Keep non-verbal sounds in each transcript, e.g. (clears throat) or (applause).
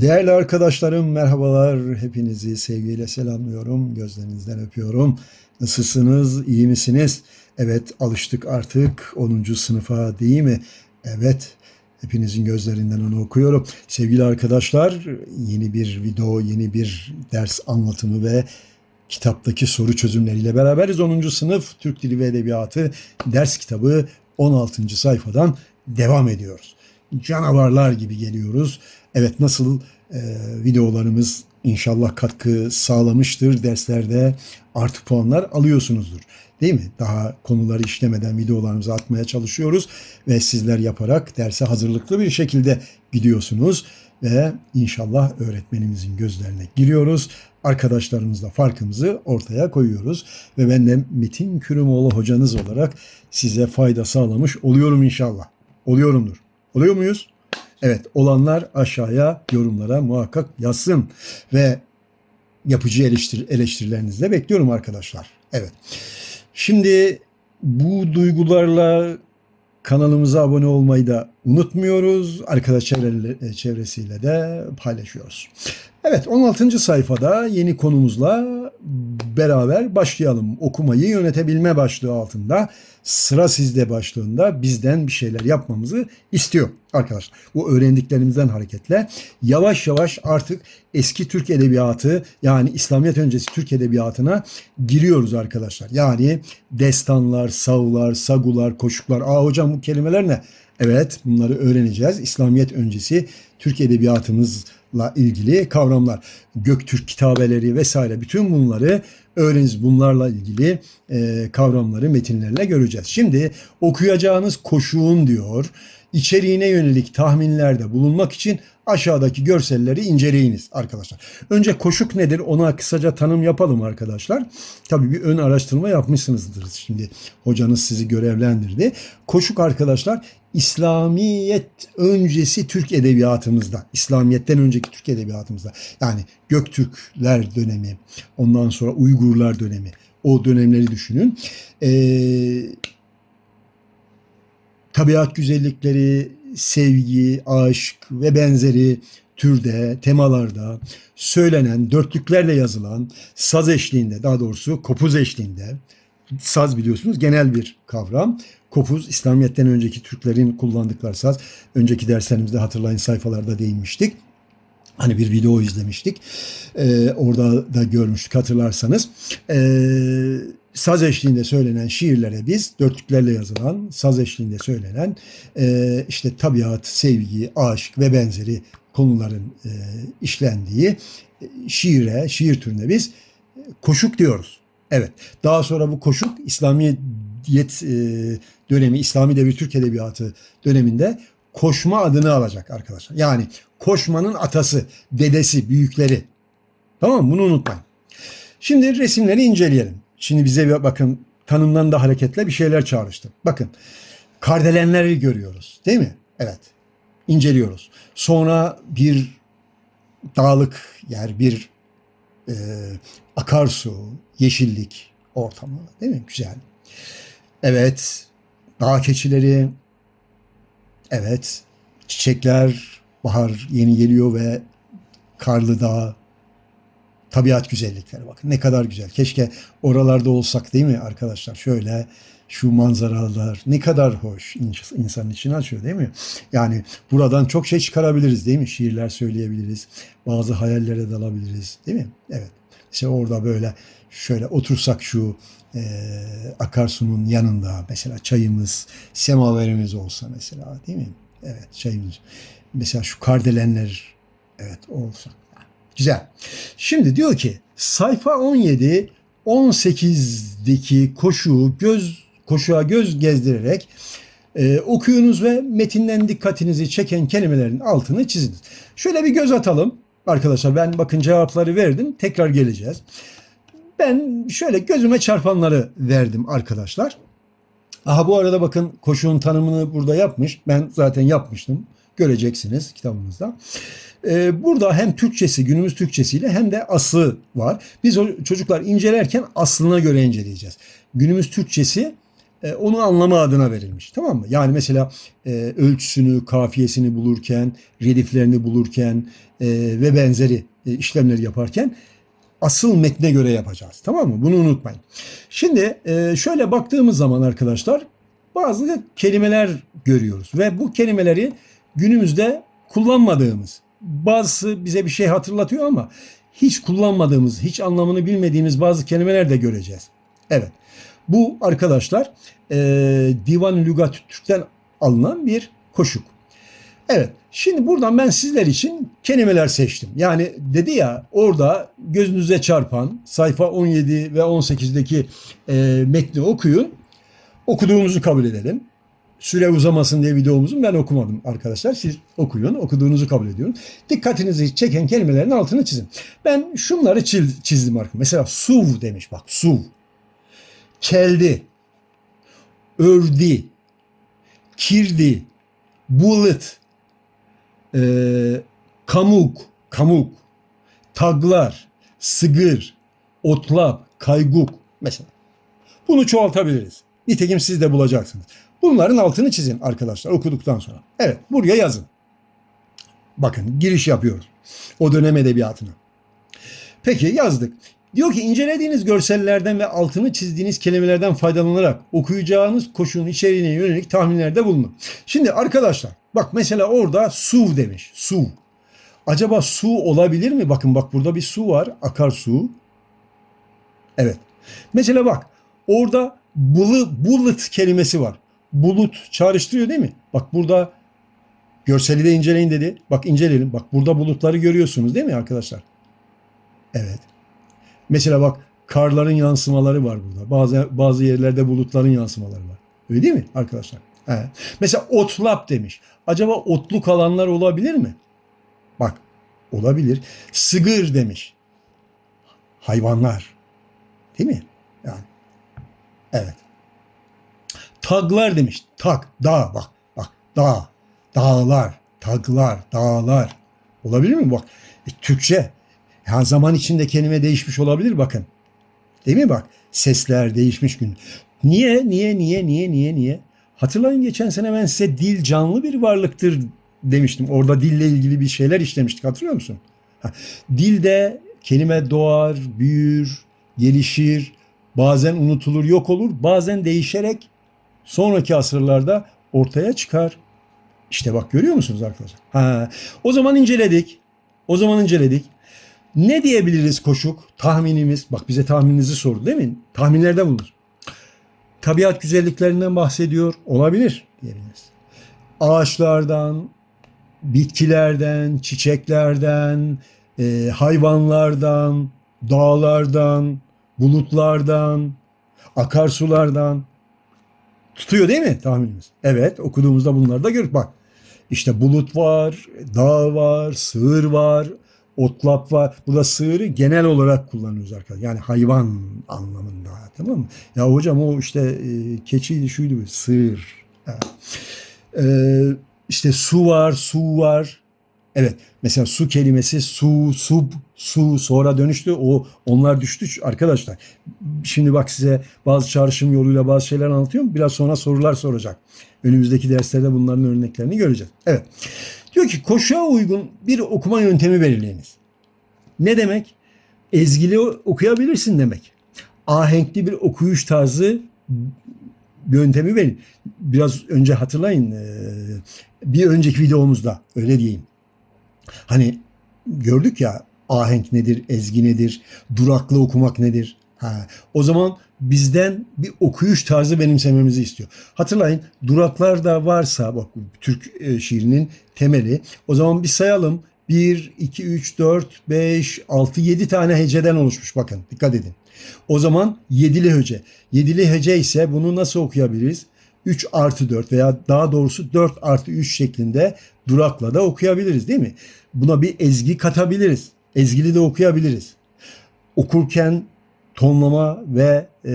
Değerli arkadaşlarım merhabalar. Hepinizi sevgiyle selamlıyorum. Gözlerinizden öpüyorum. Nasılsınız? İyi misiniz? Evet alıştık artık 10. sınıfa değil mi? Evet. Hepinizin gözlerinden onu okuyorum. Sevgili arkadaşlar yeni bir video, yeni bir ders anlatımı ve kitaptaki soru çözümleriyle beraberiz. 10. sınıf Türk Dili ve Edebiyatı ders kitabı 16. sayfadan devam ediyoruz. Canavarlar gibi geliyoruz. Evet nasıl e, videolarımız inşallah katkı sağlamıştır. Derslerde artı puanlar alıyorsunuzdur. Değil mi? Daha konuları işlemeden videolarımızı atmaya çalışıyoruz ve sizler yaparak derse hazırlıklı bir şekilde gidiyorsunuz ve inşallah öğretmenimizin gözlerine giriyoruz. Arkadaşlarımızla farkımızı ortaya koyuyoruz ve ben de Metin Kürümoğlu hocanız olarak size fayda sağlamış oluyorum inşallah. Oluyorumdur. Oluyor muyuz? Evet olanlar aşağıya yorumlara muhakkak yazsın ve yapıcı eleştir eleştirilerinizi de bekliyorum arkadaşlar. Evet. Şimdi bu duygularla kanalımıza abone olmayı da unutmuyoruz. Arkadaş çevre- çevresiyle de paylaşıyoruz. Evet 16. sayfada yeni konumuzla beraber başlayalım. Okumayı yönetebilme başlığı altında sıra sizde başlığında bizden bir şeyler yapmamızı istiyor arkadaşlar. Bu öğrendiklerimizden hareketle yavaş yavaş artık eski Türk edebiyatı yani İslamiyet öncesi Türk edebiyatına giriyoruz arkadaşlar. Yani destanlar, savlar, sagular, koşuklar. Aa hocam bu kelimeler ne? Evet bunları öğreneceğiz. İslamiyet öncesi Türk edebiyatımızla ilgili kavramlar. Göktürk kitabeleri vesaire bütün bunları öğreniriz. Bunlarla ilgili e, kavramları metinlerle göreceğiz. Şimdi okuyacağınız koşuğun diyor içeriğine yönelik tahminlerde bulunmak için aşağıdaki görselleri inceleyiniz arkadaşlar. Önce koşuk nedir ona kısaca tanım yapalım arkadaşlar. Tabii bir ön araştırma yapmışsınızdır şimdi hocanız sizi görevlendirdi. Koşuk arkadaşlar İslamiyet öncesi Türk edebiyatımızda, İslamiyet'ten önceki Türk edebiyatımızda yani Göktürkler dönemi, ondan sonra Uygurlar dönemi, o dönemleri düşünün. Ee, tabiat güzellikleri, sevgi, aşk ve benzeri türde, temalarda söylenen, dörtlüklerle yazılan saz eşliğinde, daha doğrusu kopuz eşliğinde, saz biliyorsunuz genel bir kavram. Kopuz İslamiyet'ten önceki Türklerin kullandıkları saz. Önceki derslerimizde hatırlayın sayfalarda değinmiştik. Hani bir video izlemiştik. Ee, orada da görmüştük hatırlarsanız. Ee, saz eşliğinde söylenen şiirlere biz dörtlüklerle yazılan saz eşliğinde söylenen e, işte tabiat, sevgi, aşk ve benzeri konuların e, işlendiği e, şiire, şiir türüne biz koşuk diyoruz. Evet. Daha sonra bu koşuk İslamiyet e, dönemi, İslami Devir Türk Edebiyatı döneminde koşma adını alacak arkadaşlar. Yani koşmanın atası, dedesi, büyükleri. Tamam mı? Bunu unutmayın. Şimdi resimleri inceleyelim. Şimdi bize bir bakın tanımdan da hareketle bir şeyler çağrıştım. Bakın kardelenleri görüyoruz değil mi? Evet. İnceliyoruz. Sonra bir dağlık yer, bir e, akarsu, yeşillik ortamı değil mi? Güzel. Evet. Dağ keçileri. Evet. Çiçekler. Bahar yeni geliyor ve karlı dağ. Tabiat güzellikleri bakın ne kadar güzel. Keşke oralarda olsak değil mi arkadaşlar? Şöyle şu manzaralar ne kadar hoş insanın içini açıyor değil mi? Yani buradan çok şey çıkarabiliriz değil mi? Şiirler söyleyebiliriz. Bazı hayallere dalabiliriz değil mi? Evet. İşte orada böyle şöyle otursak şu e, akarsunun yanında mesela çayımız, semaverimiz olsa mesela değil mi? Evet çayımız. Mesela şu kardelenler evet olsa. Güzel. Şimdi diyor ki sayfa 17 18'deki koşuğu göz koşuğa göz gezdirerek e, okuyunuz ve metinden dikkatinizi çeken kelimelerin altını çiziniz. Şöyle bir göz atalım. Arkadaşlar ben bakın cevapları verdim. Tekrar geleceğiz. Ben şöyle gözüme çarpanları verdim arkadaşlar. Aha bu arada bakın koşuğun tanımını burada yapmış. Ben zaten yapmıştım. Göreceksiniz kitabımızda. Ee, burada hem Türkçesi, günümüz Türkçesiyle hem de aslı var. Biz o çocuklar incelerken aslına göre inceleyeceğiz. Günümüz Türkçesi e, onu anlama adına verilmiş. Tamam mı? Yani mesela e, ölçüsünü, kafiyesini bulurken, rediflerini bulurken e, ve benzeri e, işlemleri yaparken asıl metne göre yapacağız. Tamam mı? Bunu unutmayın. Şimdi şöyle baktığımız zaman arkadaşlar bazı kelimeler görüyoruz ve bu kelimeleri günümüzde kullanmadığımız, bazısı bize bir şey hatırlatıyor ama hiç kullanmadığımız, hiç anlamını bilmediğimiz bazı kelimeler de göreceğiz. Evet. Bu arkadaşlar e, Divan Lügat Türk'ten alınan bir koşuk. Evet. Şimdi buradan ben sizler için kelimeler seçtim. Yani dedi ya orada gözünüze çarpan sayfa 17 ve 18'deki e, metni okuyun. Okuduğunuzu kabul edelim. Süre uzamasın diye videomuzun ben okumadım arkadaşlar. Siz okuyun, okuduğunuzu kabul ediyorum. Dikkatinizi çeken kelimelerin altını çizin. Ben şunları çiz- çizdim arkadaşlar. Mesela suv demiş bak suv. Keldi. Ördi. Kirdi. Bullet. Ee, kamuk. Kamuk. Taglar. Sıgır. Otlap. Kayguk. Mesela. Bunu çoğaltabiliriz. Nitekim siz de bulacaksınız. Bunların altını çizin arkadaşlar okuduktan sonra. Evet buraya yazın. Bakın giriş yapıyoruz. O dönem edebiyatına. Peki yazdık. Diyor ki incelediğiniz görsellerden ve altını çizdiğiniz kelimelerden faydalanarak okuyacağınız koşunun içeriğine yönelik tahminlerde bulunun. Şimdi arkadaşlar bak mesela orada su demiş. Su. Acaba su olabilir mi? Bakın bak burada bir su var. Akarsu. Evet. Mesela bak orada bullet kelimesi var. Bulut çağrıştırıyor değil mi? Bak burada görseli de inceleyin dedi. Bak inceleyelim. Bak burada bulutları görüyorsunuz değil mi arkadaşlar? Evet. Mesela bak karların yansımaları var burada. Bazı bazı yerlerde bulutların yansımaları var. Öyle değil mi arkadaşlar? He. Mesela otlap demiş. Acaba otluk alanlar olabilir mi? Bak olabilir. Sıgır demiş. Hayvanlar. Değil mi? Yani. Evet. Taglar demiş. Tag, dağ bak. Bak dağ. Dağlar, taglar, dağlar. Olabilir mi? Bak e, Türkçe. Ya zaman içinde kelime değişmiş olabilir bakın. Değil mi bak? Sesler değişmiş gün. Niye, niye, niye, niye, niye, niye? Hatırlayın geçen sene ben size dil canlı bir varlıktır demiştim. Orada dille ilgili bir şeyler işlemiştik hatırlıyor musun? Ha, dilde kelime doğar, büyür, gelişir, bazen unutulur, yok olur, bazen değişerek sonraki asırlarda ortaya çıkar. İşte bak görüyor musunuz arkadaşlar? Ha, o zaman inceledik. O zaman inceledik. Ne diyebiliriz koşuk? Tahminimiz. Bak bize tahmininizi sordu değil mi? Tahminlerde bulunur. Tabiat güzelliklerinden bahsediyor. Olabilir diyebiliriz. Ağaçlardan, bitkilerden, çiçeklerden, e, hayvanlardan, dağlardan, bulutlardan, akarsulardan tutuyor değil mi tahminimiz? Evet okuduğumuzda bunları da görüp bak. İşte bulut var, dağ var, sığır var, otlap var. Burada sığırı genel olarak kullanıyoruz arkadaşlar. Yani hayvan anlamında tamam mı? Ya hocam o işte e, keçiydi şuydu sığır. Evet. Ee, işte su var, su var. Evet mesela su kelimesi su, sub, su sonra dönüştü. O onlar düştü arkadaşlar. Şimdi bak size bazı çağrışım yoluyla bazı şeyler anlatıyorum. Biraz sonra sorular soracak. Önümüzdeki derslerde bunların örneklerini göreceğiz. Evet. Diyor ki koşuğa uygun bir okuma yöntemi belirleyiniz. Ne demek? Ezgili okuyabilirsin demek. Ahenkli bir okuyuş tarzı yöntemi verin. Biraz önce hatırlayın bir önceki videomuzda öyle diyeyim. Hani gördük ya ahenk nedir, ezgi nedir, duraklı okumak nedir? Ha, o zaman bizden bir okuyuş tarzı benimsememizi istiyor. Hatırlayın duraklar da varsa bak Türk e, şiirinin temeli. O zaman bir sayalım. 1, 2, 3, 4, 5, 6, 7 tane heceden oluşmuş bakın dikkat edin. O zaman yedili hece. Yedili hece ise bunu nasıl okuyabiliriz? 3 artı 4 veya daha doğrusu 4 artı 3 şeklinde durakla da okuyabiliriz değil mi? Buna bir ezgi katabiliriz. Ezgili de okuyabiliriz. Okurken tonlama ve e,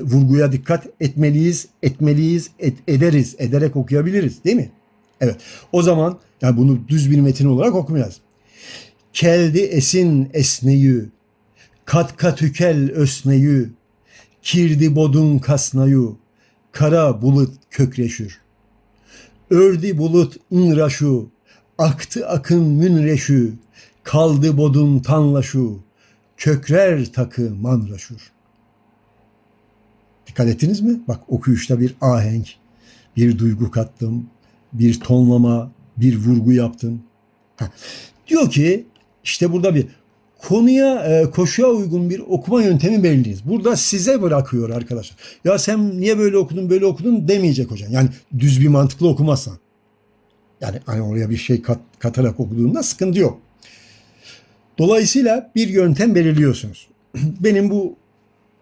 vurguya dikkat etmeliyiz, etmeliyiz, et, ederiz, ederek okuyabiliriz değil mi? Evet. O zaman yani bunu düz bir metin olarak okumayacağız. Keldi esin esneyi, kat kat ükel ösneyi, Kirdi bodun kasnayu, kara bulut kökreşür. Ördi bulut ınraşu, aktı akın münreşü, kaldı bodun tanlaşu, kökrer takı manraşur. Dikkat ettiniz mi? Bak okuyuşta bir ahenk, bir duygu kattım, bir tonlama, bir vurgu yaptım. Diyor ki işte burada bir konuya e, koşuya uygun bir okuma yöntemi belirleyiniz. Burada size bırakıyor arkadaşlar. Ya sen niye böyle okudun böyle okudun demeyecek hocam. Yani düz bir mantıklı okumazsan. Yani hani oraya bir şey kat, katarak okuduğunda sıkıntı yok. Dolayısıyla bir yöntem belirliyorsunuz. (clears throat) Benim bu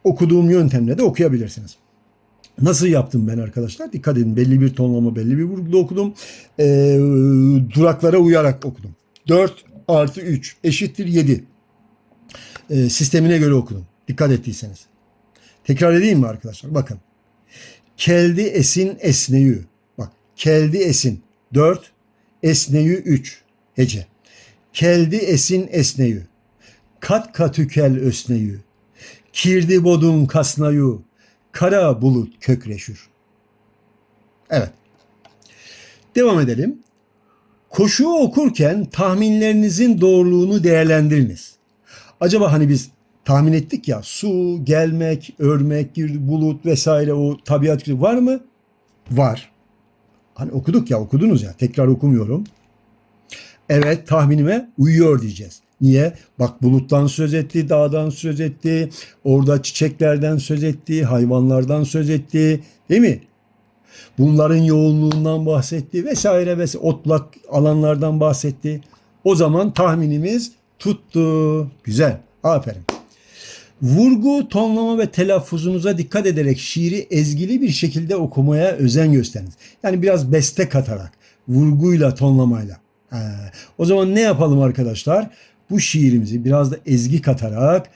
okuduğum yöntemle de okuyabilirsiniz. Nasıl yaptım ben arkadaşlar? Dikkat edin belli bir tonlama belli bir vurguda okudum. Ee, duraklara uyarak okudum. 4 artı 3 eşittir 7. Ee, sistemine göre okudum. Dikkat ettiyseniz. Tekrar edeyim mi arkadaşlar? Bakın. Keldi esin esneyü. Bak keldi esin 4 esneyü 3 hece. Keldi esin esneyü. Kat katükel ösneyü. Kirdi bodun kasnayu. Kara bulut kökreşür. Evet. Devam edelim. Koşuyu okurken tahminlerinizin doğruluğunu değerlendiriniz. Acaba hani biz tahmin ettik ya su, gelmek, örmek, bulut vesaire o tabiat var mı? Var. Hani okuduk ya okudunuz ya tekrar okumuyorum. Evet tahminime uyuyor diyeceğiz. Niye? Bak buluttan söz etti, dağdan söz etti, orada çiçeklerden söz etti, hayvanlardan söz etti. Değil mi? Bunların yoğunluğundan bahsetti vesaire vesaire otlak alanlardan bahsetti. O zaman tahminimiz tuttu. Güzel. Aferin. Vurgu, tonlama ve telaffuzunuza dikkat ederek şiiri ezgili bir şekilde okumaya özen gösteriniz. Yani biraz beste katarak, vurguyla, tonlamayla. Ha. O zaman ne yapalım arkadaşlar? Bu şiirimizi biraz da ezgi katarak,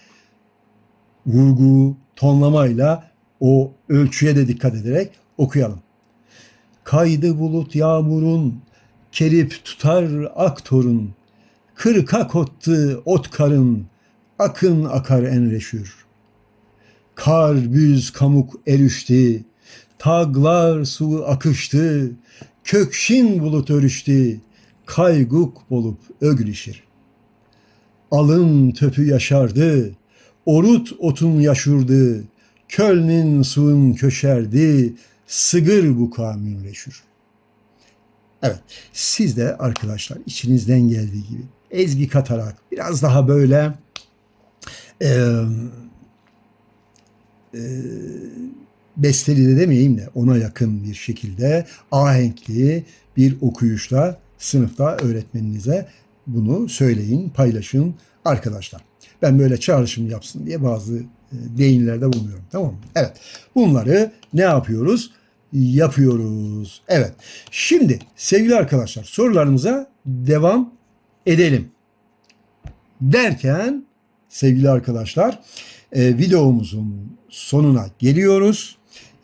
vurgu, tonlamayla o ölçüye de dikkat ederek okuyalım. Kaydı bulut yağmurun, kerip tutar aktorun, kırka kottu ot karın, akın akar enreşür. Kar büz kamuk erüşti, taglar suyu akıştı, kökşin bulut örüştü, kayguk bolup ögülişir. Alın töpü yaşardı, orut otun yaşurdu, Kölnin suyun köşerdi, sıgır bu kamünleşür. Evet, siz de arkadaşlar içinizden geldiği gibi ezgi katarak biraz daha böyle e, e, besteli de demeyeyim de ona yakın bir şekilde ahenkli bir okuyuşla sınıfta öğretmeninize bunu söyleyin, paylaşın arkadaşlar. Ben böyle çağrışım yapsın diye bazı e, deyimlerde bulunuyorum. Tamam mı? Evet. Bunları ne yapıyoruz? Yapıyoruz. Evet. Şimdi sevgili arkadaşlar sorularımıza devam edelim. Derken sevgili arkadaşlar e, videomuzun sonuna geliyoruz.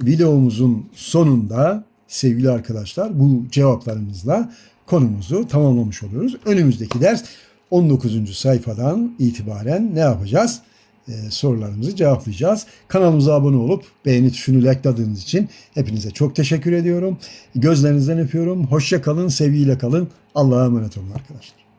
Videomuzun sonunda sevgili arkadaşlar bu cevaplarımızla konumuzu tamamlamış oluyoruz. Önümüzdeki ders 19. sayfadan itibaren ne yapacağız? Ee, sorularımızı cevaplayacağız. Kanalımıza abone olup beğeni tuşunu likeladığınız için hepinize çok teşekkür ediyorum. Gözlerinizden öpüyorum. Hoşça kalın, sevgiyle kalın. Allah'a emanet olun arkadaşlar.